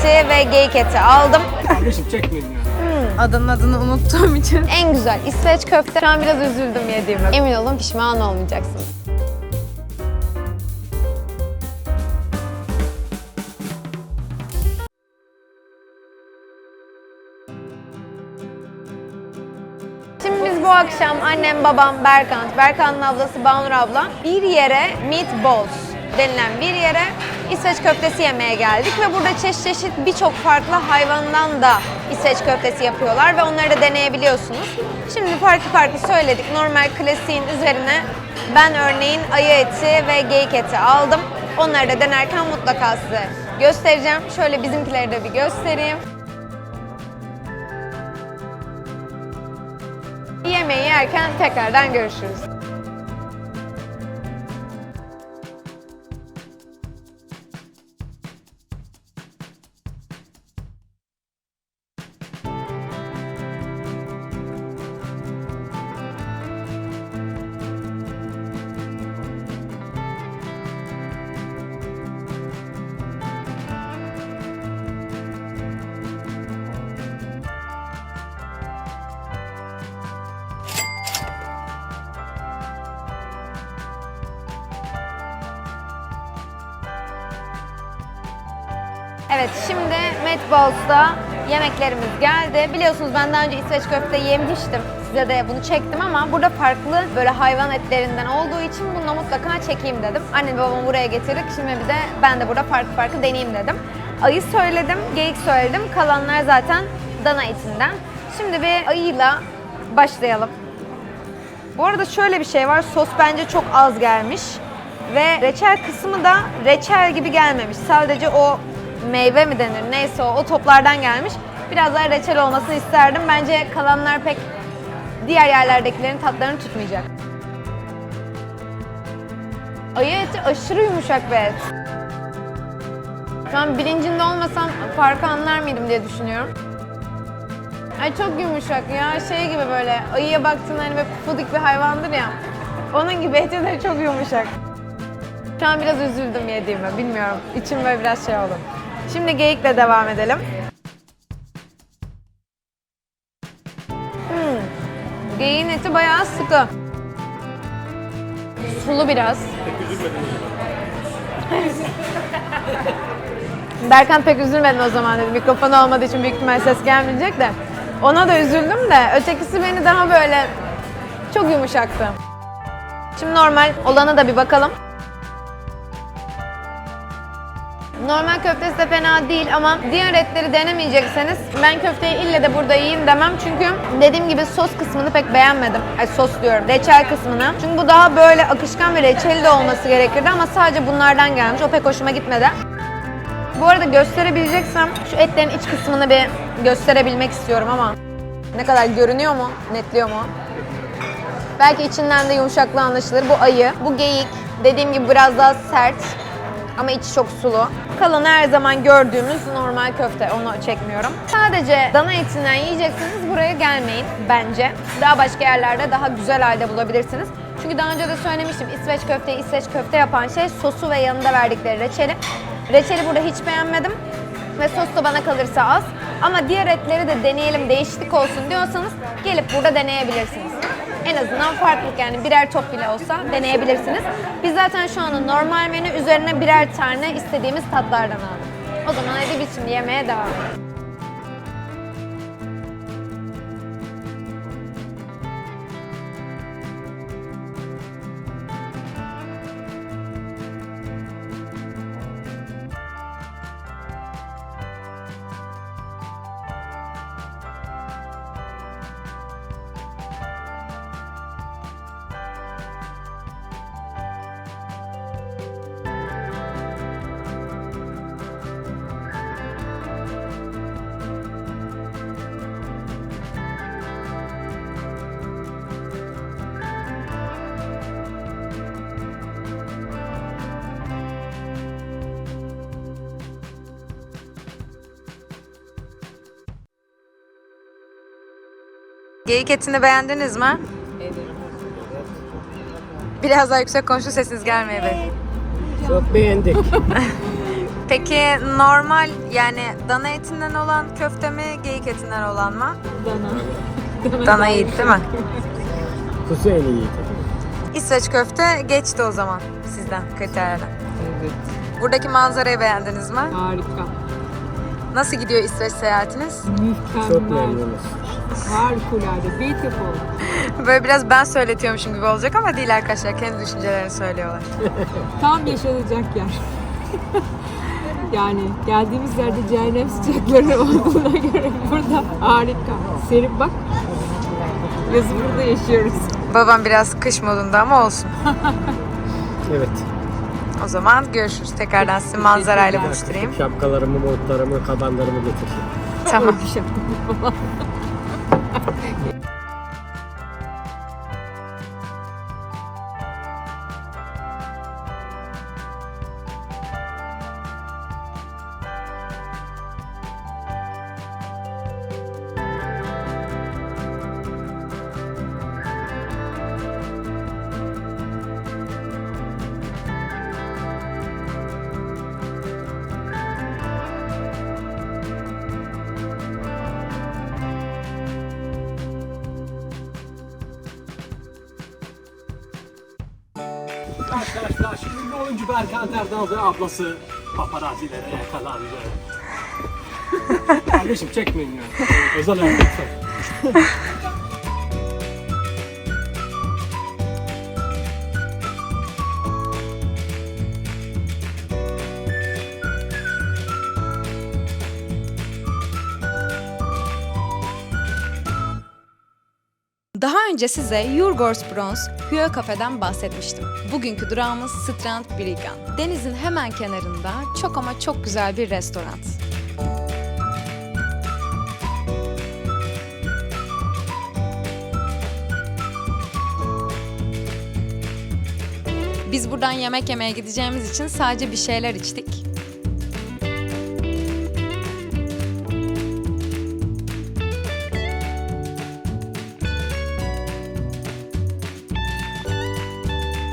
eti ve geyik eti aldım. Kardeşim çekmeyin ya. Adanın adını unuttuğum için. En güzel İsveç köfte. Şu an biraz üzüldüm yediğime. Emin olun pişman olmayacaksınız. Şimdi biz bu akşam annem, babam, Berkant, Berkant'ın ablası Banur abla bir yere Meatballs denilen bir yere İsveç köftesi yemeye geldik ve burada çeşit çeşit birçok farklı hayvandan da İsveç köftesi yapıyorlar ve onları da deneyebiliyorsunuz. Şimdi farklı farklı söyledik. Normal klasiğin üzerine ben örneğin ayı eti ve geyik eti aldım. Onları da denerken mutlaka size göstereceğim. Şöyle bizimkileri de bir göstereyim. Yemeği yerken tekrardan görüşürüz. Evet şimdi Meatballs'da yemeklerimiz geldi. Biliyorsunuz ben daha önce İsveç köfte yemiştim. Size de bunu çektim ama burada farklı böyle hayvan etlerinden olduğu için bunu mutlaka çekeyim dedim. Annem ve babam buraya getirdik. Şimdi bir de ben de burada farklı farklı deneyeyim dedim. Ayı söyledim, geyik söyledim. Kalanlar zaten dana etinden. Şimdi bir ayıyla başlayalım. Bu arada şöyle bir şey var. Sos bence çok az gelmiş. Ve reçel kısmı da reçel gibi gelmemiş. Sadece o meyve mi denir neyse o, o toplardan gelmiş. Biraz daha reçel olmasını isterdim. Bence kalanlar pek diğer yerlerdekilerin tatlarını tutmayacak. Ayı eti aşırı yumuşak bir et. Şu an bilincinde olmasam farkı anlar mıydım diye düşünüyorum. Ay çok yumuşak ya şey gibi böyle ayıya baktığında hani böyle pufudik bir hayvandır ya. Onun gibi eti de çok yumuşak. Şu an biraz üzüldüm yediğime bilmiyorum. İçim böyle biraz şey oldu. Şimdi geyikle devam edelim. Hmm. Geyiğin eti bayağı sıkı. Sulu biraz. Berkan pek üzülmedin o zaman dedi. Mikrofon olmadığı için büyük ihtimal ses gelmeyecek de. Ona da üzüldüm de ötekisi beni daha böyle çok yumuşaktı. Şimdi normal olana da bir bakalım. Normal köftesi de fena değil ama diğer etleri denemeyecekseniz ben köfteyi ille de burada yiyeyim demem çünkü dediğim gibi sos kısmını pek beğenmedim. Ay sos diyorum reçel kısmını. Çünkü bu daha böyle akışkan ve reçeli de olması gerekirdi ama sadece bunlardan gelmiş. O pek hoşuma gitmedi. Bu arada gösterebileceksem şu etlerin iç kısmını bir gösterebilmek istiyorum ama ne kadar görünüyor mu, netliyor mu? Belki içinden de yumuşaklığı anlaşılır. Bu ayı, bu geyik. Dediğim gibi biraz daha sert ama içi çok sulu. Kalanı her zaman gördüğümüz normal köfte. Onu çekmiyorum. Sadece dana etinden yiyecekseniz buraya gelmeyin bence. Daha başka yerlerde daha güzel halde bulabilirsiniz. Çünkü daha önce de söylemiştim İsveç köfteyi İsveç köfte yapan şey sosu ve yanında verdikleri reçeli. Reçeli burada hiç beğenmedim ve sos da bana kalırsa az. Ama diğer etleri de deneyelim, değişiklik olsun diyorsanız gelip burada deneyebilirsiniz. En azından farklılık yani birer top bile olsa deneyebilirsiniz. Biz zaten şu anda normal menü üzerine birer tane istediğimiz tatlardan aldık. O zaman hadi biz şimdi yemeğe devam edelim. Geyik etini beğendiniz mi? Biraz daha yüksek konuştu sesiniz gelmeyebilir. Çok beğendik. Peki normal yani dana etinden olan köfte mi, geyik etinden olan mı? Dana. Dana iyi değil mi? Kuzu en iyi. İsveç köfte geçti o zaman sizden kriterlerden. Evet. Buradaki manzarayı beğendiniz mi? Harika. Nasıl gidiyor İsveç seyahatiniz? Çok Mükemmel. memnunuz. Harikulade. Beautiful. Böyle biraz ben söyletiyormuşum gibi olacak ama değil arkadaşlar. Kendi düşüncelerini söylüyorlar. Tam yaşanacak yer. yani geldiğimiz yerde cehennem sıcakları olduğuna göre burada harika. Serin bak. Yazı burada yaşıyoruz. Babam biraz kış modunda ama olsun. Evet. O zaman görüşürüz. Tekrardan sizi manzarayla buluşturayım. Şapkalarımı, montlarımı, kabanlarımı getirdim. Tamam. Falan. Arkadaşlar şimdi oyuncu Berkan Erdal ve ablası paparazzilere yakalandı. Kardeşim çekmeyin ya. Özel hayat lütfen. Daha önce size Jurgårdsbrons Hue Cafe'den bahsetmiştim. Bugünkü durağımız Strand Bryggan. Denizin hemen kenarında çok ama çok güzel bir restoran. Biz buradan yemek yemeye gideceğimiz için sadece bir şeyler içtik.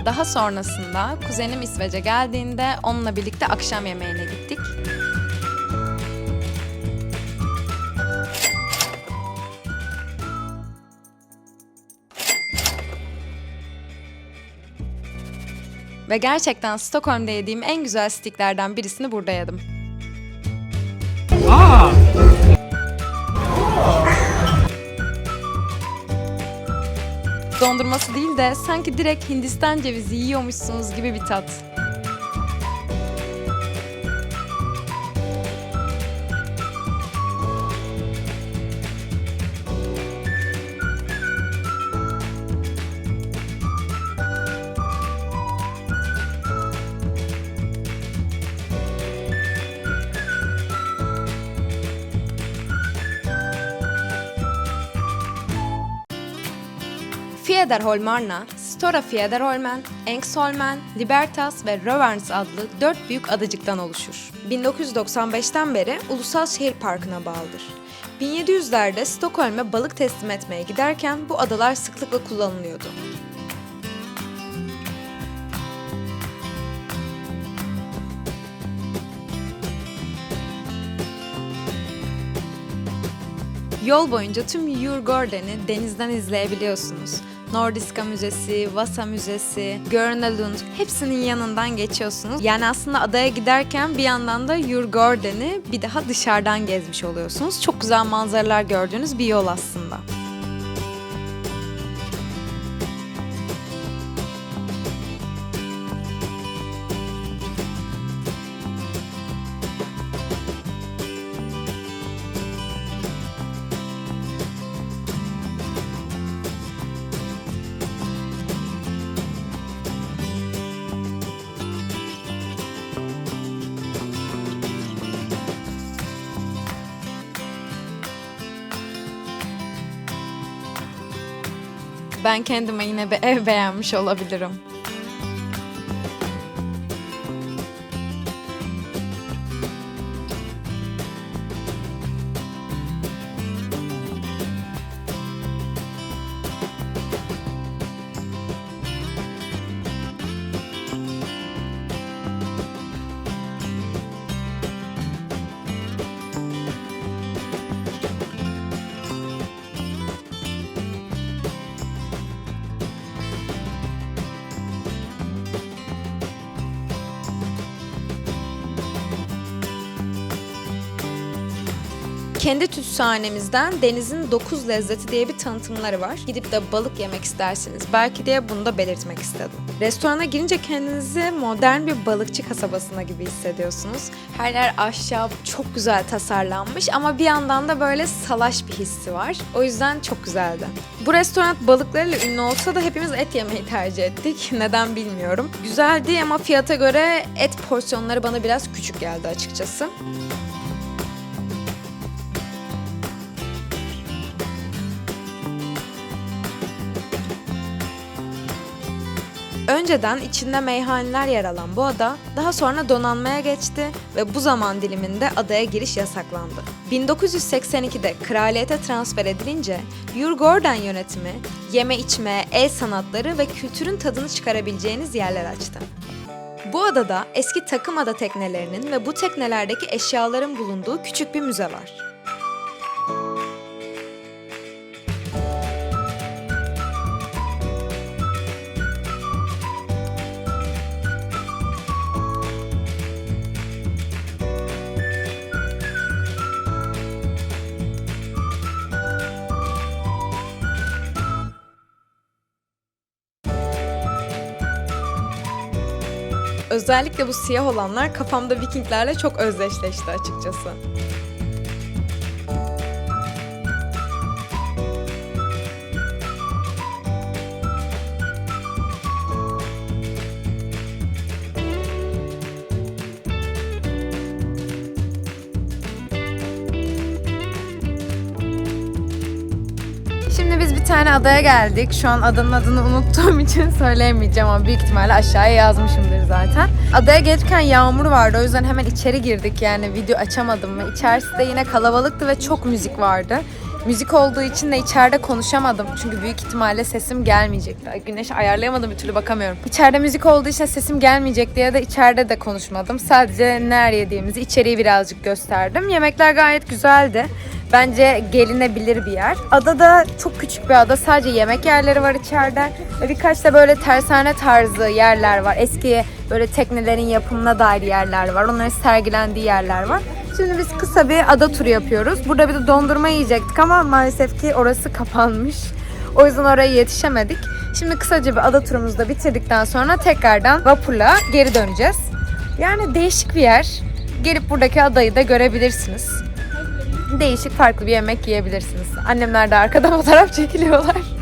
Daha sonrasında kuzenim İsveç'e geldiğinde onunla birlikte akşam yemeğine gittik. Ve gerçekten Stockholm'da yediğim en güzel stiklerden birisini burada yedim. Dondurması değil de sanki direkt Hindistan cevizi yiyormuşsunuz gibi bir tat. Fjäderholmarna, Stora Fjäderholmen, Engsholmen, Libertas ve Rövarns adlı dört büyük adacıktan oluşur. 1995'ten beri Ulusal Şehir Parkı'na bağlıdır. 1700'lerde Stockholm'e balık teslim etmeye giderken bu adalar sıklıkla kullanılıyordu. Yol boyunca tüm Djurgården'i denizden izleyebiliyorsunuz. Nordiska Müzesi, Vasa Müzesi, Gröna Lund hepsinin yanından geçiyorsunuz. Yani aslında adaya giderken bir yandan da Djurgården'i bir daha dışarıdan gezmiş oluyorsunuz. Çok güzel manzaralar gördüğünüz bir yol aslında. Ben kendime yine bir ev beğenmiş olabilirim. Kendi tütsühanemizden denizin 9 lezzeti diye bir tanıtımları var. Gidip de balık yemek isterseniz belki diye bunu da belirtmek istedim. Restorana girince kendinizi modern bir balıkçı kasabasına gibi hissediyorsunuz. Her yer ahşap, çok güzel tasarlanmış ama bir yandan da böyle salaş bir hissi var. O yüzden çok güzeldi. Bu restoran balıklarıyla ünlü olsa da hepimiz et yemeyi tercih ettik. Neden bilmiyorum. Güzeldi ama fiyata göre et porsiyonları bana biraz küçük geldi açıkçası. Önceden içinde meyhaneler yer alan bu ada daha sonra donanmaya geçti ve bu zaman diliminde adaya giriş yasaklandı. 1982'de kraliyete transfer edilince Jurgården yönetimi yeme içme, el sanatları ve kültürün tadını çıkarabileceğiniz yerler açtı. Bu adada eski takım ada teknelerinin ve bu teknelerdeki eşyaların bulunduğu küçük bir müze var. Özellikle bu siyah olanlar kafamda Vikinglerle çok özdeşleşti açıkçası. Biz bir tane adaya geldik. Şu an adanın adını unuttuğum için söyleyemeyeceğim ama büyük ihtimalle aşağıya yazmışımdır zaten. Adaya gelirken yağmur vardı o yüzden hemen içeri girdik yani video açamadım ve içerisi de yine kalabalıktı ve çok müzik vardı. Müzik olduğu için de içeride konuşamadım. Çünkü büyük ihtimalle sesim gelmeyecekti. Güneş ayarlayamadım bir türlü bakamıyorum. İçeride müzik olduğu için sesim gelmeyecek diye de içeride de konuşmadım. Sadece neler yediğimizi, içeriği birazcık gösterdim. Yemekler gayet güzeldi. Bence gelinebilir bir yer. Adada çok küçük bir ada. Sadece yemek yerleri var içeride. Ve birkaç da böyle tersane tarzı yerler var. Eski böyle teknelerin yapımına dair yerler var. Onların sergilendiği yerler var. Şimdi biz kısa bir ada turu yapıyoruz. Burada bir de dondurma yiyecektik ama maalesef ki orası kapanmış. O yüzden oraya yetişemedik. Şimdi kısaca bir ada turumuzu da bitirdikten sonra tekrardan vapurla geri döneceğiz. Yani değişik bir yer. Gelip buradaki adayı da görebilirsiniz değişik farklı bir yemek yiyebilirsiniz. Annemler de arkada fotoğraf çekiliyorlar.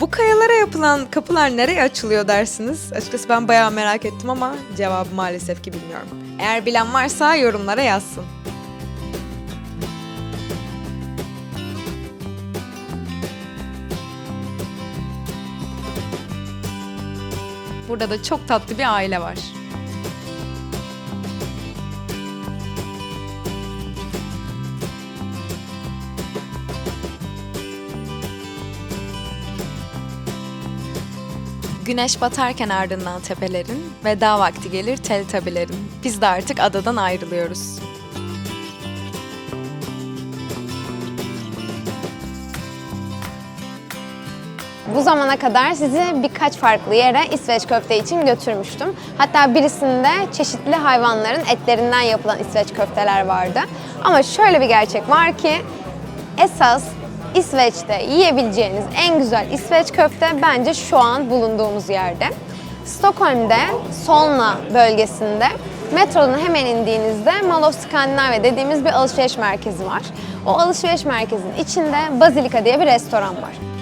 Bu kayalara yapılan kapılar nereye açılıyor dersiniz? Açıkçası ben bayağı merak ettim ama cevabı maalesef ki bilmiyorum. Eğer bilen varsa yorumlara yazsın. Burada da çok tatlı bir aile var. Güneş batarken ardından tepelerin, veda vakti gelir teltabilerin. Biz de artık adadan ayrılıyoruz. Bu zamana kadar sizi birkaç farklı yere İsveç köfte için götürmüştüm. Hatta birisinde çeşitli hayvanların etlerinden yapılan İsveç köfteler vardı. Ama şöyle bir gerçek var ki esas İsveç'te yiyebileceğiniz en güzel İsveç köfte bence şu an bulunduğumuz yerde. Stockholm'de Solna bölgesinde metrodan hemen indiğinizde Mall of Scandinavia dediğimiz bir alışveriş merkezi var. O alışveriş merkezinin içinde Bazilika diye bir restoran var.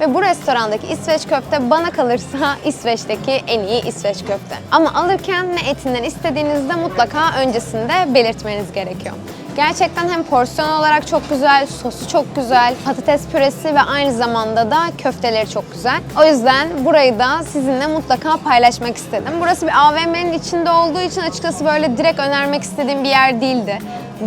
Ve bu restorandaki İsveç köfte bana kalırsa İsveç'teki en iyi İsveç köfte. Ama alırken ne etinden istediğinizde mutlaka öncesinde belirtmeniz gerekiyor. Gerçekten hem porsiyon olarak çok güzel, sosu çok güzel, patates püresi ve aynı zamanda da köfteleri çok güzel. O yüzden burayı da sizinle mutlaka paylaşmak istedim. Burası bir AVM'nin içinde olduğu için açıkçası böyle direkt önermek istediğim bir yer değildi.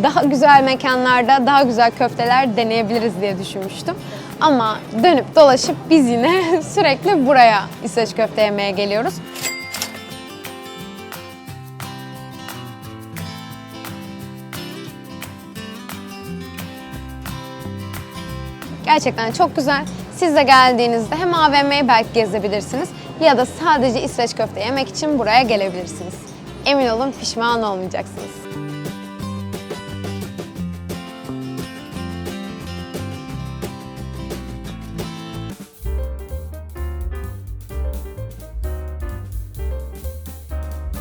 Daha güzel mekanlarda daha güzel köfteler deneyebiliriz diye düşünmüştüm. Ama dönüp dolaşıp biz yine sürekli buraya İsveç köfte yemeye geliyoruz. Gerçekten çok güzel. Siz de geldiğinizde hem AVM'yi belki gezebilirsiniz ya da sadece İsveç köfte yemek için buraya gelebilirsiniz. Emin olun pişman olmayacaksınız.